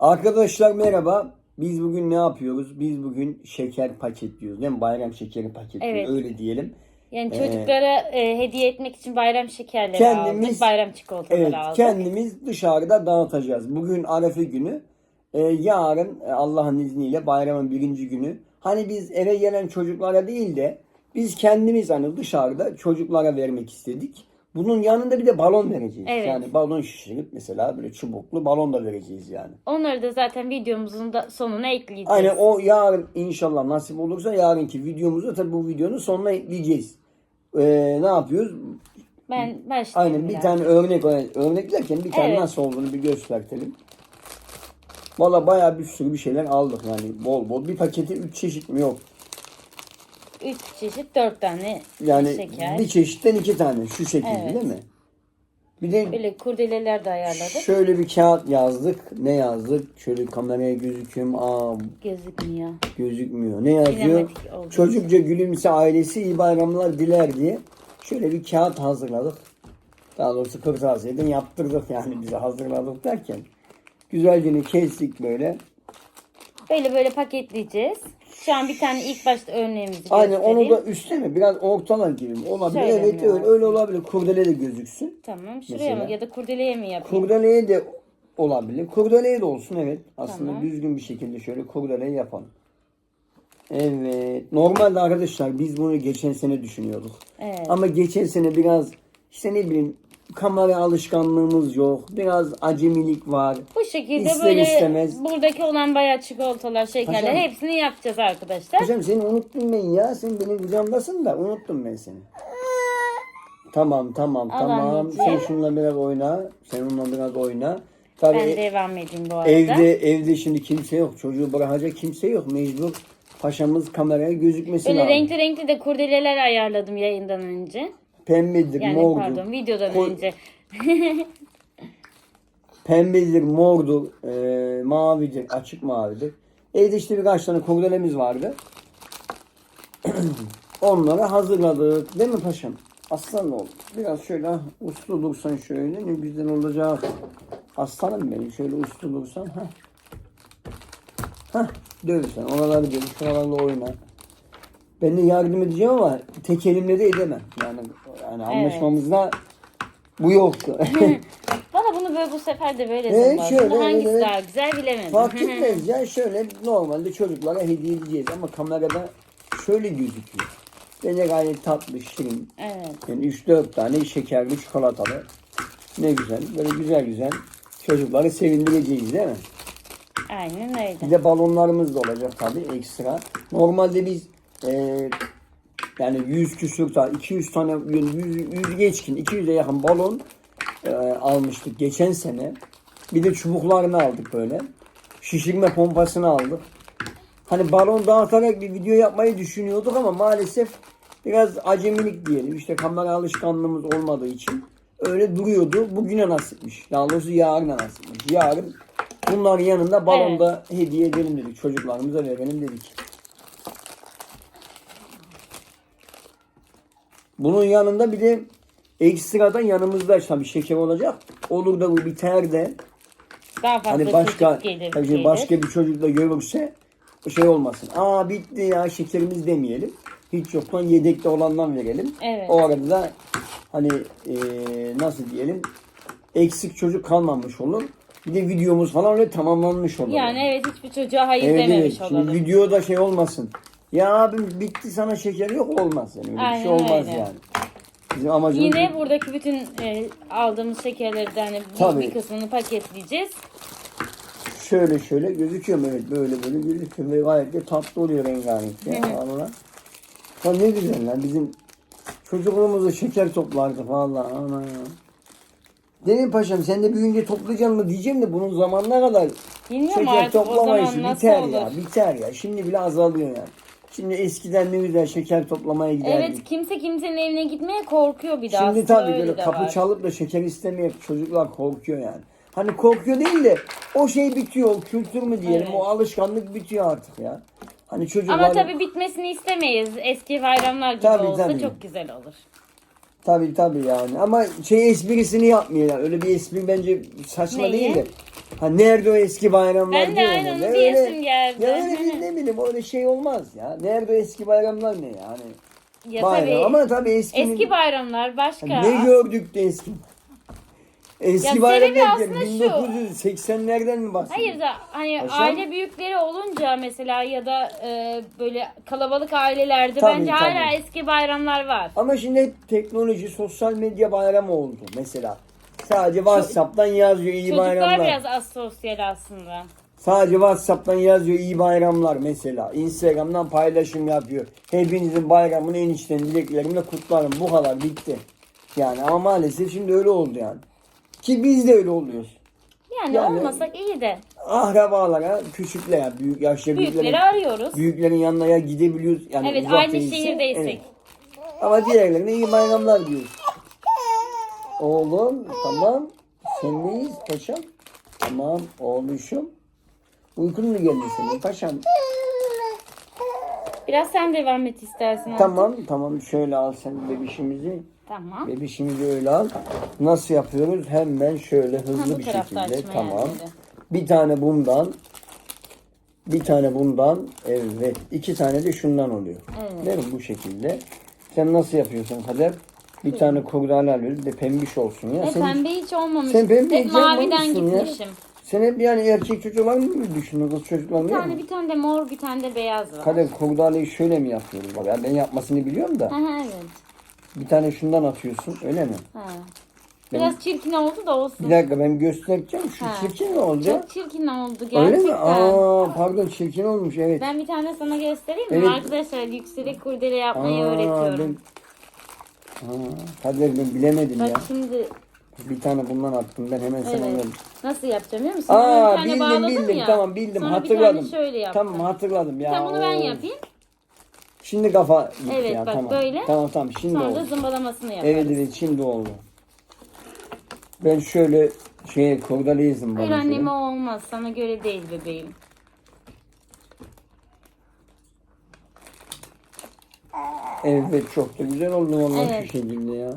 Arkadaşlar merhaba. Biz bugün ne yapıyoruz? Biz bugün şeker paketliyoruz. Değil mi? Bayram şekeri paketliyoruz. Evet. Öyle diyelim. Yani Ee, çocuklara e, hediye etmek için bayram şekerleri Kendimiz- aldık. Bayram çikolataları Evet, aldık. kendimiz dışarıda dağıtacağız. Bugün Arefe günü. Ee, yarın e, Allah'ın izniyle bayramın birinci günü. Hani biz eve gelen çocuklara değil de biz kendimiz hani dışarıda çocuklara vermek istedik. Bunun yanında bir de balon vereceğiz. Evet. Yani balon şişirip mesela böyle çubuklu balon da vereceğiz yani. Onları da zaten videomuzun da sonuna ekleyeceğiz. Aynen o yarın inşallah nasip olursa yarınki videomuzu tabii bu videonun sonuna ekleyeceğiz. Ee, ne yapıyoruz? Ben başlayayım. Aynen bir biraz. tane örnek örneklerken bir tane Evet. nasıl olduğunu bir göstertelim. Valla bayağı bir sürü bir şeyler aldık yani bol bol. Bir paketi 3 çeşit mi yok. Üç çeşit dört tane Yani şeker. bir çeşitten iki tane şu şekilde Evet. değil mi? Bir de Böyle kurdeleler de ayarladık. şöyle bir kağıt yazdık. Ne yazdık? Şöyle kameraya gözüküyorum. Aa Gözükmüyor. gözükmüyor. Ne yazıyor? Olduğu Çocukça gülümse ailesi iyi bayramlar diler diye şöyle bir kağıt hazırladık. Daha doğrusu kırtasiyeden yaptırdık yani bize hazırladık derken. Güzelce kestik böyle. Böyle böyle paketleyeceğiz. Şu bir tane ilk başta örneğimizi Aynen onu da üstte mi? Biraz ortalar gibi mi? Olabilir. Şöyle evet öyle, öyle olabilir. Kurdele de gözüksün. Tamam. Şuraya Mesela. mı ya da kurdeleye mi yapayım? Kurdeleye de olabilir. Kurdeleye de olsun evet. Aslında Tamam. düzgün bir şekilde şöyle kurdeleyi yapalım. Evet. Normalde arkadaşlar biz bunu geçen sene düşünüyorduk. Evet. Ama geçen sene biraz işte ne bileyim kamera alışkanlığımız yok. Biraz acemilik var. Bu şekilde İster böyle istemez. buradaki olan bayağı çikolatalar, şekerler Paşam. hepsini yapacağız arkadaşlar. Hocam seni unuttum ben ya. Sen benim kucağımdasın da unuttum ben seni. Tamam tamam Al tamam. anneciğim. Sen şununla biraz oyna. Sen onunla biraz oyna. Tabii Ben devam edeyim bu arada. evde evde şimdi kimse yok. Çocuğu bırakacak kimse yok. Mecbur paşamız kameraya gözükmesi Böyle lazım. renkli renkli de kurdeleler ayarladım yayından önce. Pembedir, Yani mordur. pardon videodan Koy- önce. Pembedir, mordur, e, mavidir, açık mavidir. Evde işte birkaç tane kurdelemiz vardı. Onları hazırladık. Değil mi paşam? Aslan oğlum. Biraz şöyle ah, uslu dursan şöyle ne güzel olacak. Aslanım benim. Şöyle uslu dursan. Hah. Hah. Döv sen. Oraları döv. Şuralarla oyna. Ben de yardım edeceğim ama tek elimle de edemem. Yani, yani anlaşmamızda bu yoktu. Valla bunu böyle bu sefer de böyle Evet, evet, şöyle, Hangisi evet. daha güzel bilemedim. Fark etmez ya şöyle normalde çocuklara hediye edeceğiz ama kamerada şöyle gözüküyor. Bence gayet tatlı, şirin. evet. Yani 3-4 tane şekerli, çikolatalı. Ne güzel. Böyle güzel güzel çocukları sevindireceğiz değil mi? Aynen Bir öyle. de balonlarımız da olacak tabii ekstra. Normalde biz e, yani 100 küsür tane, 200 tane, 100, 100 geçkin, 200'e yakın balon e, almıştık geçen sene. Bir de çubuklarını aldık böyle. Şişirme pompasını aldık. Hani balon dağıtarak bir video yapmayı düşünüyorduk ama maalesef biraz acemilik diyelim. İşte kamera alışkanlığımız olmadığı için öyle duruyordu. Bugüne nasipmiş. Daha doğrusu yarına nasipmiş. Yarın bunların yanında balon da hediye edelim dedik. Çocuklarımıza verelim dedik. Bunun yanında bir de ekstradan yanımızda tabii şeker olacak. Olur da bu biter de Daha fazla hani başka gelir. tabii şimdi gelir. başka bir çocuk da görürse şey olmasın. Aa bitti ya şekerimiz demeyelim. Hiç yoktan yedekte olandan verelim. Evet. O arada da hani eee, nasıl diyelim eksik çocuk kalmamış olur. Bir de videomuz falan öyle tamamlanmış olur. Yani evet hiçbir çocuğa hayır Evet, evet. dememiş Şimdi olalım. videoda şey olmasın. Ya abim bitti sana şeker yok olmaz yani. Öyle bir şey olmaz öyle. yani. Bizim amacımız Yine buradaki bütün e, aldığımız şekerleri de hani bir- Tabii. bir kısmını paketleyeceğiz. şöyle şöyle gözüküyor? Evet böyle böyle gözüküyor ve gayet de tatlı oluyor rengarenk. Ya, Allah. Ya ne güzel lan bizim çocukluğumuzda şeker toplardık valla ana. Dedim paşam sen de büyüyünce toplayacaksın mı diyeceğim de bunun zamanına kadar Bilmiyorum şeker artık o zaman nasıl biter olur. ya biter ya. Şimdi bile azalıyor yani. Şimdi eskiden ne güzel şeker toplamaya giderdik. Evet kimse kimsenin evine gitmeye korkuyor bir daha. Şimdi Aslında tabii öyle böyle de kapı var. çalıp da şeker istemeye çocuklar korkuyor yani. Hani korkuyor değil de o şey bitiyor, o kültür mü diyelim, Evet. o alışkanlık bitiyor artık ya. Hani çocuklar Ama tabii bitmesini istemeyiz. Eski bayramlar gibi Tabii, olsa tabii. çok güzel olur. tabii tabii yani. Ama şey esprisini yapmıyorlar. Öyle bir espri bence saçma Neyi? değil de. Ha nerede o eski bayramlar Ben de diyor aynı mu? onu Ne diyesim öyle- geldi. Ya öyle bir ne bileyim öyle şey olmaz ya. Nerede o eski bayramlar ne yani? Ya Bayram tabii. ama tabii eski Eski bayramlar başka. ne gördük de eski? Eski Ya bayram sebebi derken aslında şu. 1980'lerden mi bahsediyorsun? Hayır da hani Paşam? aile büyükleri olunca mesela ya da e, böyle kalabalık ailelerde Tabii, bence tabii. hala eski bayramlar var. Ama şimdi hep teknoloji, sosyal medya bayramı oldu mesela. Sadece WhatsApp'tan yazıyor iyi Çocuklar bayramlar. biraz asosyal aslında. Sadece WhatsApp'tan yazıyor iyi bayramlar mesela. Instagram'dan paylaşım yapıyor. Hepinizin bayramını en içten dileklerimle kutlarım. Bu kadar bitti. Yani ama maalesef şimdi öyle oldu yani. Ki biz de öyle oluyoruz. Yani, Yani- olmasak iyi de. Akrabalara, küçüklere, büyük yaşça Büyükleri büyüklerin, arıyoruz. büyüklerin yanına ya gidebiliyoruz. Yani Evet uzak aynı değilse, şehirdeysek. evet. Ama diğerlerine iyi bayramlar diyoruz. Oğlum tamam. Sen neyiz paşam? Tamam oğluşum. Uykun mu geldi senin paşam? Biraz sen devam et istersen. artık. Tamam tamam şöyle al sen bebişimizi. Tamam. Bebişimizi öyle al. Nasıl yapıyoruz? Hemen şöyle hızlı bir şekilde. açma Tamam. yerleri. Bir tane bundan. Bir tane bundan. Evet. iki tane de şundan oluyor. Evet. Değil mi? Bu şekilde. Sen nasıl yapıyorsun Kader? Bir tane kurdale alıyoruz. Bir de pembiş olsun ya. E, Sen, pembe hiç olmamış. sen pembe hiç maviden yapmamışsın ya. gitmişim. sen hep yani erkek çocuklar mı düşünüyorsun? Kız çocuklar mı Bir tane bir tane de mor bir tane de beyaz var. Kader kurdaleyi şöyle mi yapıyoruz? Bak ya ben yapmasını biliyorum da. Evet. Bir tane şundan atıyorsun. Öyle mi? Ha. Biraz çirkin oldu da olsun. Bir dakika ben göstereceğim. Şu Ha. çirkin mi oldu? Çok çirkin oldu gerçekten. Öyle mi? Aa pardon çirkin olmuş evet. Ben bir tane sana göstereyim mi? Evet. Arkadaşlar yükselik kurdele yapmayı Aa, öğretiyorum. Ben... Kader ben bilemedim Bak ya. şimdi Bir tane bundan attım ben hemen sana evet. verdim. Nasıl yapacağım biliyor musun? Bunu bir tane bildim bağladım bildim ya. tamam bildim Sonra hatırladım. bir tane şöyle yaptım. Tamam hatırladım ya. Tamam bunu ben oo. yapayım. Şimdi kafa gitti Evet, ya bak tamam. böyle. Tamam tamam şimdi Sonra da oldu. zımbalamasını yaparız. Evet evet şimdi oldu. Ben şöyle şeye kurdaleyi Hayır zımbalayayım. annem o olmaz. Sana göre değil bebeğim. Evet çok da güzel oldu vallahi Evet. şu şekilde ya.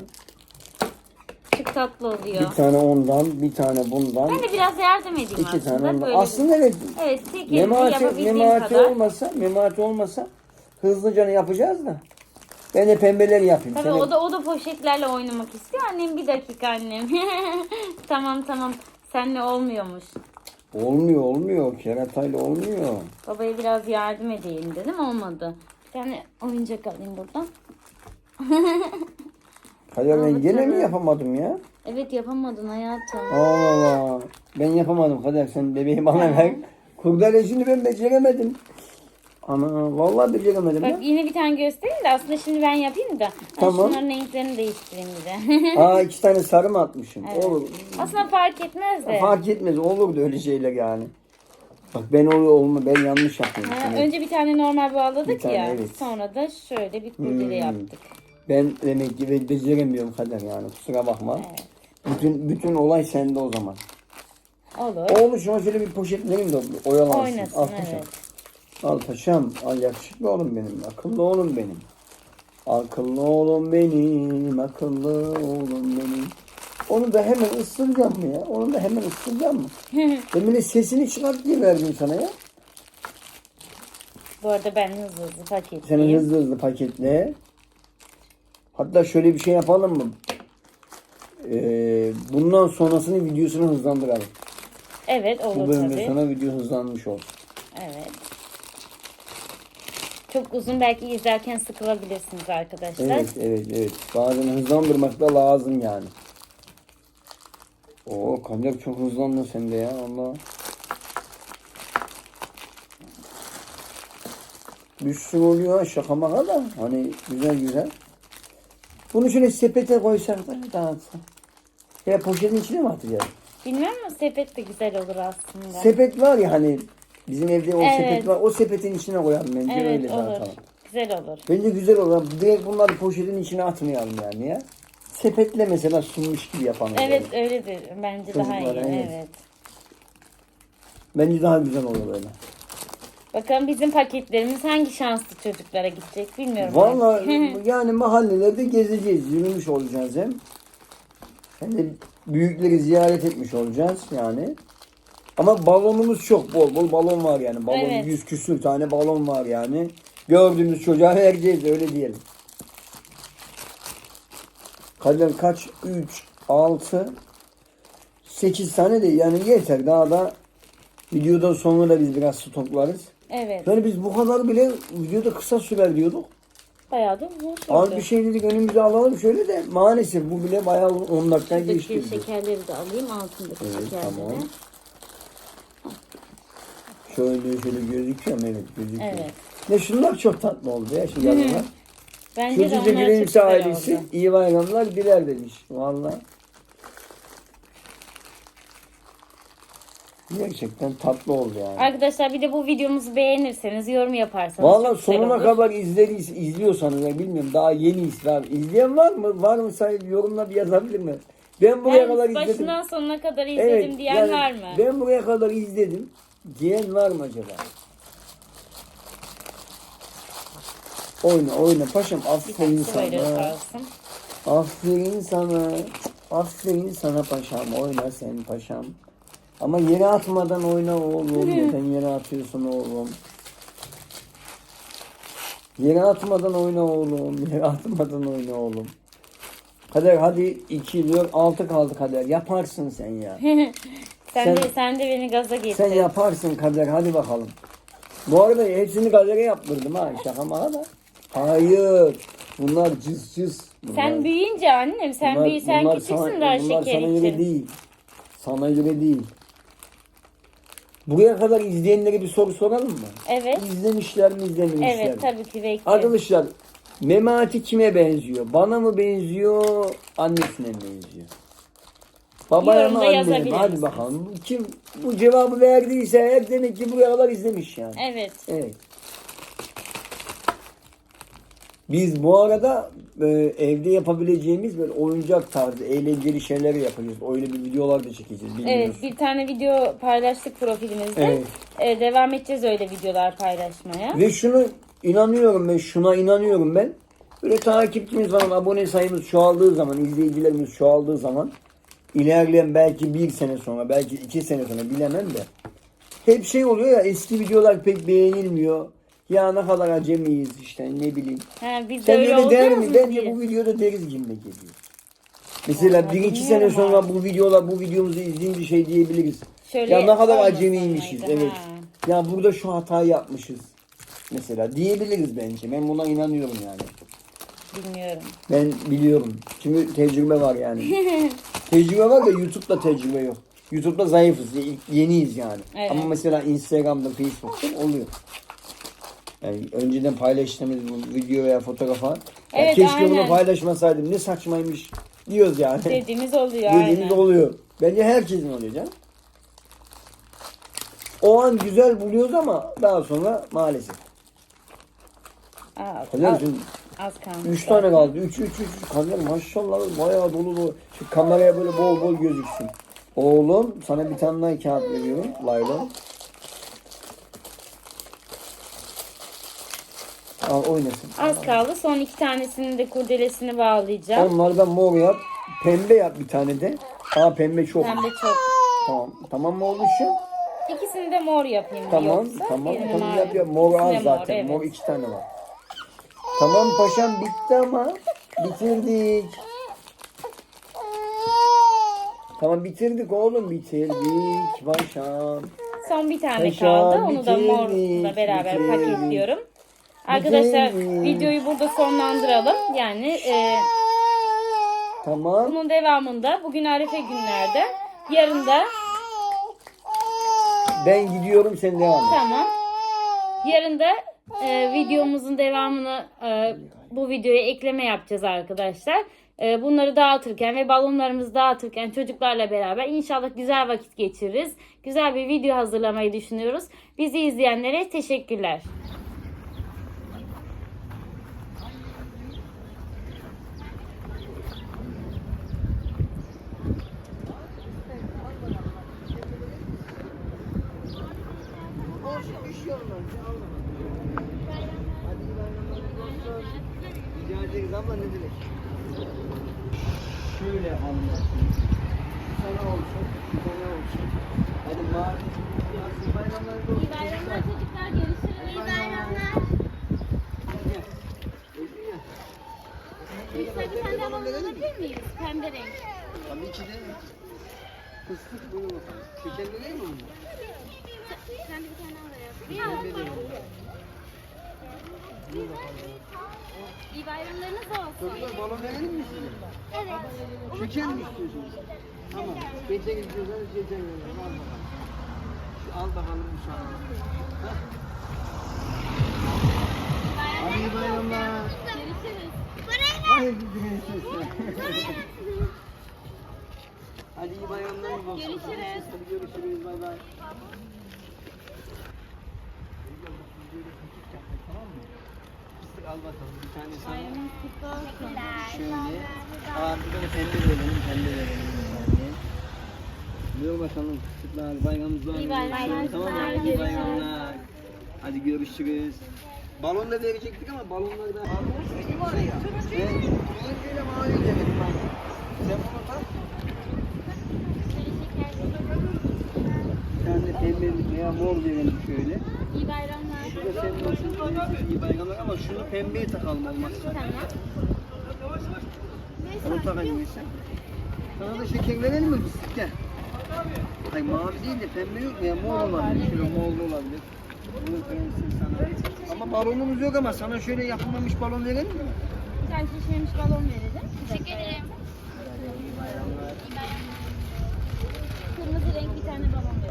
Çok tatlı oluyor. Bir tane ondan, bir tane bundan, Ben de biraz yardım edeyim iki aslında. tane ondan. Böyle Aslında evet Evet tek elimle memati, yapabildiğim memati kadar. olmasa, memati olmasa hızlıca yapacağız da. Ben de pembeleri yapayım. Tabii Sen o da o da poşetlerle oynamak istiyor. Annem bir dakika annem. tamam tamam. Senle olmuyormuş. Olmuyor olmuyor. Keratayla olmuyor. Babaya biraz yardım edeyim dedim olmadı. Tane oyuncak alayım buradan. Hayır ben gene mi yapamadım ya? Evet yapamadın hayatım. Allah Allah. Ben yapamadım Kader sen bebeği bana ver. Kurdalesini ben beceremedim. Ana vallahi beceremedim ya. Bak yine bir tane göstereyim de aslında şimdi ben yapayım da. Ben Tamam. Şunların renklerini değiştireyim bir de. Aa iki tane sarı mı atmışım? Evet. Olur. aslında fark etmez de. Fark etmez olurdu öyle şeyler yani. Bak ben o olma ben yanlış yapıyorum. Ha, Şimdi önce bir tane normal bağladık Bir tane, ya. evet. Sonra da şöyle bir kurdele Hmm. yaptık. Ben demek ki be- beceremiyorum Kader yani kusura bakma. Evet. Bütün bütün olay sende o zaman. Olur. Oğlum şuna şöyle bir poşet vereyim de oyalansın. Oynasın Al paşam. evet. Al paşam. Al yakışıklı oğlum benim. Akıllı oğlum benim. Akıllı oğlum benim. Akıllı oğlum benim. Onu da hemen ısıracağım mı ya? Onu da hemen ısıracağım mı? Demin de sesini çıkart diye verdim sana ya. Bu arada ben hızlı hızlı Sen paketleyeyim. hızlı hızlı paketle. Hatta şöyle bir şey yapalım mı? Ee, bundan sonrasını videosunu hızlandıralım. Evet Bu olur bölümden tabii. sonra video hızlanmış olsun. Evet. Çok uzun belki izlerken sıkılabilirsiniz arkadaşlar. Evet, evet, evet. Bazen hızlandırmak da lazım yani. Oo, Kadir çok hızlandın sen de ya Allah. Sürü oluyor şaka maka da. Hani güzel güzel. Bunu şöyle sepete koysak da dağıtsak. Ya poşetin içine mi atacağız? Bilmem mi sepet de güzel olur aslında. Sepet var ya hani bizim evde o Evet. sepet var. O sepetin içine koyalım bence evet öyle olur. dağıtalım. Güzel olur. Bence güzel olur. Direkt bunları poşetin içine atmayalım yani ya. Sepetle mesela sunmuş gibi yapalım. Evet böyle. öyledir. Bence daha iyi. Çocuklara, evet. Evet. Bence daha güzel olur böyle. Bakalım bizim paketlerimiz hangi şanslı çocuklara gidecek bilmiyorum. Vallahi yani mahallelerde gezeceğiz. Yürümüş olacağız hem. Hem de büyükleri ziyaret etmiş olacağız yani. Ama balonumuz çok bol bol balon var yani. Balon Evet. 100 küsür tane balon var yani. Gördüğümüz çocuğa vereceğiz öyle diyelim. Kadir kaç? 3, 6, 8 tane de yani yeter. Daha da videodan sonra da biz biraz stoklarız. Evet. Yani biz bu kadar bile videoda kısa sürer diyorduk. Bayağı da uzun sürdü. Az bir şey dedik önümüze alalım şöyle de maalesef bu bile bayağı 10 dakika geçti. Şekerleri de alayım altındaki Evet, şekerleri. tamam. Şöyle şöyle gözüküyor mu? Evet gözüküyor. Evet. Ne şunlar çok tatlı oldu ya şu yalanlar. Bence de Çocukça onlar çok güzel ailesi oldu. iyi bayramlar diler demiş. Valla. Gerçekten tatlı oldu yani. Arkadaşlar bir de bu videomuzu beğenirseniz yorum yaparsanız Valla çok güzel sonuna olur. kadar izlediyiz, izliyorsanız ya bilmiyorum daha yeniyiz var. İzleyen var mı? Var mı say yorumla bir yazabilir mi? Ben buraya kadar Ben izledim. başından sonuna kadar izledim diyen yani var mı? Ben buraya kadar izledim. Diyen var mı acaba? Oyna oyna paşam aferin sana. Aferin sana. Aferin sana paşam. Oyna sen paşam. Ama yere atmadan oyna oğlum. Neden yere atıyorsun oğlum? Yere atmadan oyna oğlum. Yere atmadan oyna oğlum. Kader hadi 2 4 6 kaldı Kader. Yaparsın sen ya. Sen, Sen- de sen de beni gaza getir. Sen yaparsın Kader hadi bakalım. Bu arada hepsini Kader'e yaptırdım ha şaka maka da. Hayır. Bunlar cız cız. Bunlar, Sen büyüyünce annem sen bunlar- büyü sen bunlar küçüksün sana, daha bunlar şeker sana göre değil. Sana göre değil. Buraya kadar izleyenlere bir soru soralım mı? Evet. İzlemişler mi izlememişler mi? Evet tabii ki bekliyorum. Arkadaşlar Memati kime benziyor? Bana mı benziyor? Annesine mi benziyor? Babaya mı anneye mi? Hadi bakalım. Kim bu cevabı verdiyse eğer demek ki buraya kadar izlemiş yani. Evet. Evet. Biz bu arada e, evde yapabileceğimiz böyle oyuncak tarzı eğlenceli şeyler yapacağız. Öyle bir videolar da çekeceğiz. Evet Bilmiyoruz. bir tane video paylaştık profilimizde. Evet. Ee, devam edeceğiz öyle videolar paylaşmaya. Ve şunu inanıyorum ben, şuna inanıyorum ben. Böyle takipçimiz falan, abone sayımız çoğaldığı zaman, izleyicilerimiz çoğaldığı zaman ilerleyen belki bir sene sonra, belki iki sene sonra bilemem de hep şey oluyor ya eski videolar pek beğenilmiyor. Ya ne kadar acemiyiz işte ne bileyim. Ha, biz de Sen öyle öyle der mi? Bence diye. bu videoda deriz gibi geliyor. Mesela bir iki sene sonra abi. bu videolar bu videomuzu izleyince şey diyebiliriz. Şöyle ya ne kadar acemiymişiz evet. Ha. Ya burada şu hatayı yapmışız. Mesela diyebiliriz bence. Ben buna inanıyorum yani. Bilmiyorum. Ben biliyorum. Çünkü tecrübe var yani. tecrübe var da YouTube'da tecrübe yok. YouTube'da zayıfız. Yeniyiz yani. Evet. Ama mesela Instagram'da, Facebook'ta oluyor. Yani önceden paylaştığımız bu video veya fotoğrafa ya Evet, keşke bunu aynen. paylaşmasaydım ne saçmaymış diyoruz yani. Dediğimiz oluyor Dediğimiz aynen. oluyor. Bence herkesin oluyor canım. O an güzel buluyoruz ama daha sonra maalesef. Aa, Helal az, az kalmış. 3 tane kaldı. 3 3 3 Kadir maşallah bayağı dolu dolu. Şu kameraya böyle bol bol gözüksün. Oğlum sana bir tane daha kağıt veriyorum. Laylon. Al oynasın. Az kaldı. Son iki tanesinin de kurdelesini bağlayacağım. Onlardan mor yap. Pembe yap bir tane de. Aa pembe çok. Hem de çok. Tamam. Tamam mı oldu şu? İkisini de mor yapayım Tamam. yoksa? Tamam. Birini Tamam mavi. yap yap. Mor İkisini az de zaten. evet. Mor iki tane var. Tamam paşam bitti ama. Bitirdik. Tamam bitirdik oğlum bitirdik paşam. Son bir tane Paşam, kaldı. Onu da bitirdik, morla beraber bitirdik. paketliyorum. Arkadaşlar Bitirdik. videoyu burada sonlandıralım. Yani e, Tamam. bunun devamında bugün Arefe günlerde. Yarın da Ben gidiyorum sen devam et. Tamam. Yarın da e, videomuzun devamını e, bu videoya ekleme yapacağız arkadaşlar. E, bunları dağıtırken ve balonlarımızı dağıtırken çocuklarla beraber inşallah güzel vakit geçiririz. Güzel bir video hazırlamayı düşünüyoruz. Bizi izleyenlere teşekkürler. Rica ederiz abla ne demek? Şöyle yapalım. sana olsun. Bir tane olsun. Hadi mavi. İyi bayramlar. İyi bayramlar çocuklar. Görüşürüz. İyi bayramlar. Yüksel bir tane balon alabilir miyiz? Pembe renk. Tabii ki de. Fıstık buyur bakalım. Şekerli değil mi onlar? Sen de bir tane al oraya. İyi bayramlarınız olsun. Çocuklar balon verelim mi size? Evet. Şeker mi istiyorsunuz? Tamam. Şeker istiyorsanız şeker verelim. Al bakalım. Şu al bakalım. Hah. Hadi iyi bayramlar. Görüşürüz. Hayır sesler. Hadi iyi bayramlar. Görüşürüz. Hadi görüşürüz. Bay bay. Tamam mı? Fıstık al bakalım. Bir tane sana. Şöyle. Tane pembe verelim. Pembe verelim. Buyur bakalım fıstıklar. Bayramımız var. İyi bayramlar. Tamam mı? İyi bayramlar. Hadi görüşürüz. Balon da verecektik ama balonları da... Balon var ya. Ben turuncuyla mavi dedim ben. Sen bunu tak. Tane de pembe veya mor verelim şöyle. İyi bayramlar. Bu da senin. İyi bayramlar ama şunu pembeye takalım olmazsa. Tamam. Onu takayım sen. Sana da şeker verelim mi fıstık gel. Ay mavi değil de pembe yok mu ya mor olabilir. Şöyle morlu olabilir. Bunu verirsin sana. Ama balonumuz yok ama sana şöyle yapılmamış balon verelim mi? Bir tane şişirmiş balon verelim. Teşekkür ederim. İyi bayramlar. Kırmızı renk bir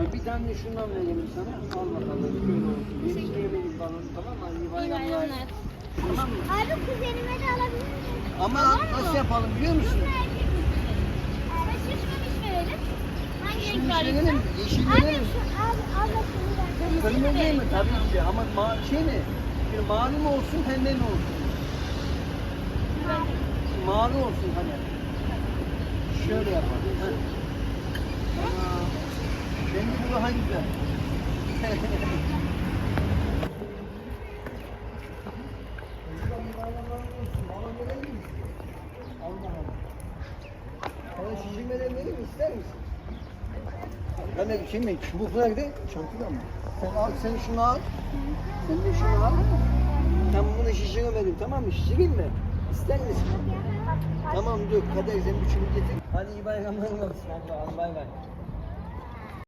Ha, Bir tane şundan verelim sana. Al bakalım. Şöyle olsun. Yetiştiremedik balon tamam mı? İyi bayramlar. Tamam mı? Abi kuzenime de alabilir miyim? Ama nasıl yapalım biliyor musun? Şimdi verelim, yeşil verelim. Kırmızı değil mi? Tabii ki ama ma şey mi? Bir mavi mi olsun pembe mi olsun? Mavi olsun hadi. Şöyle yapalım. Heh. Tamam. Bu daha güzel. Sana şişirmeden vereyim mi? İster misin? Ben de şey mi? Çubuk nerede? Çantada mı? Sen al, sen şunu al. Sen de şunu al. Ben bunu şişiremedim tamam mı? Şişireyim mi? İster misin? Tamam dur. Kader sen bir çubuk getir. Hadi iyi bayramlar olsun. Hadi al bay bay.